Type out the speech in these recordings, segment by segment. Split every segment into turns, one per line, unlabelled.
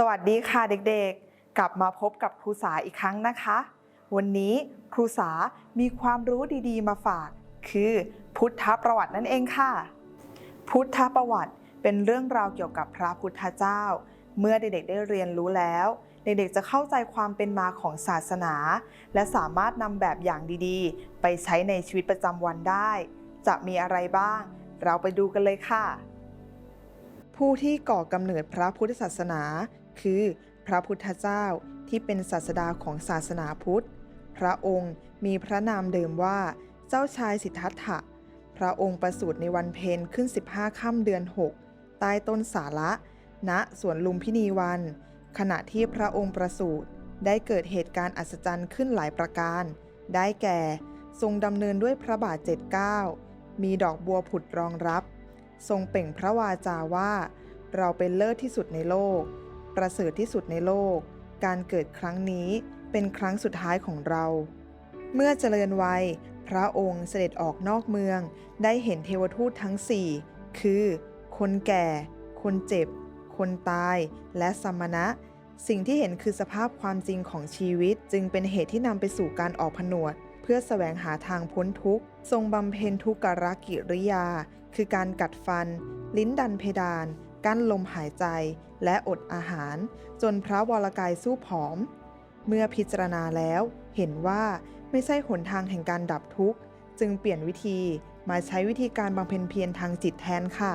สวัสดีค่ะเด็กๆ กลับมาพบกับครูสาอีกครั้งนะคะ วันนี้ครูสามีความรู้ดีๆ มาฝาก คือพุทธประวัตินั่นเองค่ะ พุทธประวัติเป็นเรื่องราวเกี่ยวกับพระพุทธเจ้า เมื่อเด็กๆได้เรียนรู้แล้ว เด็กๆจะเข้าใจความเป็นมาของศาสนา และสามารถนำแบบอย่างดีๆ ไปใช้ในชีวิตประจำวันได้ จะมีอะไรบ้าง เราไปดูกันเลยค่ะ ผู้ที่ก่อกำเนิดพระพุทธศาสนา คือพระพุทธเจ้าที่เป็นศาสดาของศาสนาพุทธ พระองค์มีพระนามเดิมว่าเจ้าชายสิทธัตถะ พระองค์ประสูติในวันเพ็ญขึ้น 15ค่ำเดือน 6 ใต้ต้นสาระณสวนลุมพินีวัน ขณะที่พระองค์ประสูติได้เกิดเหตุการณ์อัศจรรย์ขึ้นหลายประการ ได้แก่ทรงดำเนินด้วยพระบาทเจ็ดเก้ามีดอกบัวผุดรองรับ ทรงเป่งพระวาจาว่า เราเป็นเลิศที่สุดในโลก ประเสริฐที่สุดในโลก การเกิดครั้งนี้เป็นครั้งสุดท้ายของเรา เมื่อเจริญวัย พระองค์เสด็จออกนอกเมือง ได้เห็นเทวทูตทั้งสี่คือ คนแก่ คนเจ็บ คนตาย และสมณะ สิ่งที่เห็นคือสภาพความจริงของชีวิต จึงเป็นเหตุที่นำไปสู่การออกผนวด เพื่อแสวงหาทางพ้นทุกข์ ทรงบำเพ็ญทุกขกิริยา คือการกัดฟัน ลิ้นดันเพดาน กั้นลมหายใจและอดอาหาร จนพระวรกายสู้ผอม เมื่อพิจารณาแล้วเห็นว่าไม่ใช่หนทางแห่งการดับทุกข์ จึงเปลี่ยนวิธีมาใช้วิธีการบำเพ็ญเพียรทางจิตแทนค่ะ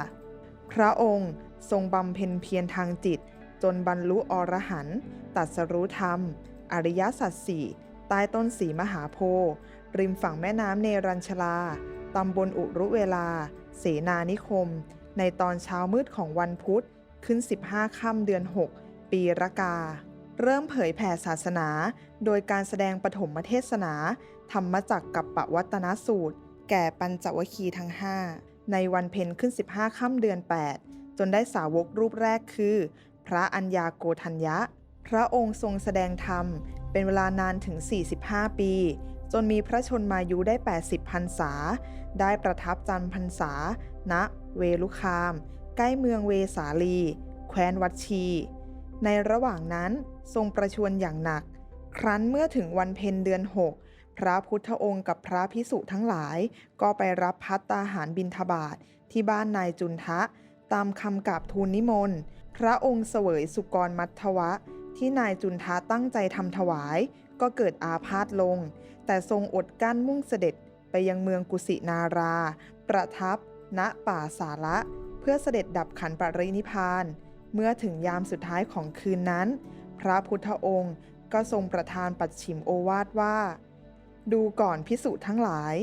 พระองค์ทรงบำเพ็ญเพียรทางจิต จนบรรลุอรหันต์ตัดสรู้ธรรม อริยสัจสี่ใต้ต้นสีมหาโพธิ์ริมฝั่งแม่น้ำเนรัญชลาตำบลอุรุเวลา เสนานิคม ในตอนเช้ามืดของวันพุธขึ้น 15 ค่ำเดือน 6 ปีรากา เริ่มเผยแผ่ศาสนา โดยการแสดงปฐมเทศนา ธรรมจักกับปวัตนสูตร แก่ปัญจวคีทั้ง 5 ในวันเพ็ญขึ้น 15 ค่ำเดือน 8 จนได้สาวกรูปแรกคือ พระอัญญาโกธัญญะ พระองค์ทรงแสดงธรรม เป็นเวลานานถึง 45 ปี จนมีพระชนมายุได้ 80พรรษา ได้ประทับจำพรรษาณ เวลุคาม ใกล้เมืองเวสาลี แคว้นวัดชี ในระหว่างนั้นทรงประชวรอย่างหนัก ครั้นเมื่อถึงวันเพ็ญเดือน6พระพุทธองค์กับพระพิสุทั้งหลาย ก็ไปรับพัตตาหารบินทบาทที่บ้านนายจุนทะ ตามคำกราบทูลนิมนต์ พระองค์เสวยสุกรมัททวะ ที่นายจุนทะตั้งใจทำถวาย ก็เกิดอาพาธลง แต่ทรงอดกั้นมุ่งเสด็จไปยังเมืองกุสินารา ประทับ ณป่าสาระ เพื่อเสด็จดับขันปรินิพาน เมื่อถึงยามสุดท้ายของคืนนั้น พระพุทธองค์ก็ทรงประทานปัดฉิมโอวาทว่า ดูก่อนพิสุทั้งหลาย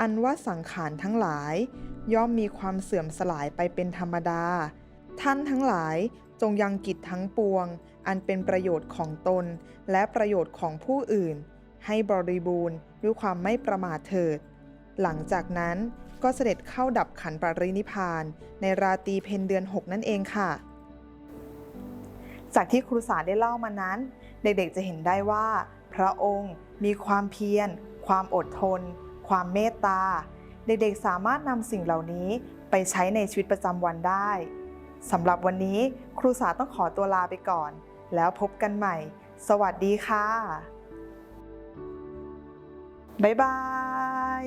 อันว่าสังขารทั้งหลาย ย่อมมีความเสื่อมสลายไปเป็นธรรมดา ท่านทั้งหลายจงยังกิจทั้งปวง อันเป็นประโยชน์ของตน และประโยชน์ของผู้อื่น ให้บริบูรณ์ด้วยความไม่ประมาทเถิด หลังจากนั้นก็เสด็จเข้าดับขันปรินิพาน ในราตรีเพนเดือน 6 นั่นเองค่ะ จากที่ครูสาได้เล่ามานั้น เด็กๆจะเห็นได้ว่า พระองค์มีความเพียร ความอดทน ความเมตตา เด็กๆสามารถนำสิ่งเหล่านี้ไปใช้ในชีวิตประจำวันได้สำหรับวันนี้ครูสาต้องขอตัวลาไปก่อน แล้วพบกันใหม่ สวัสดีค่ะ บ๊ายบาย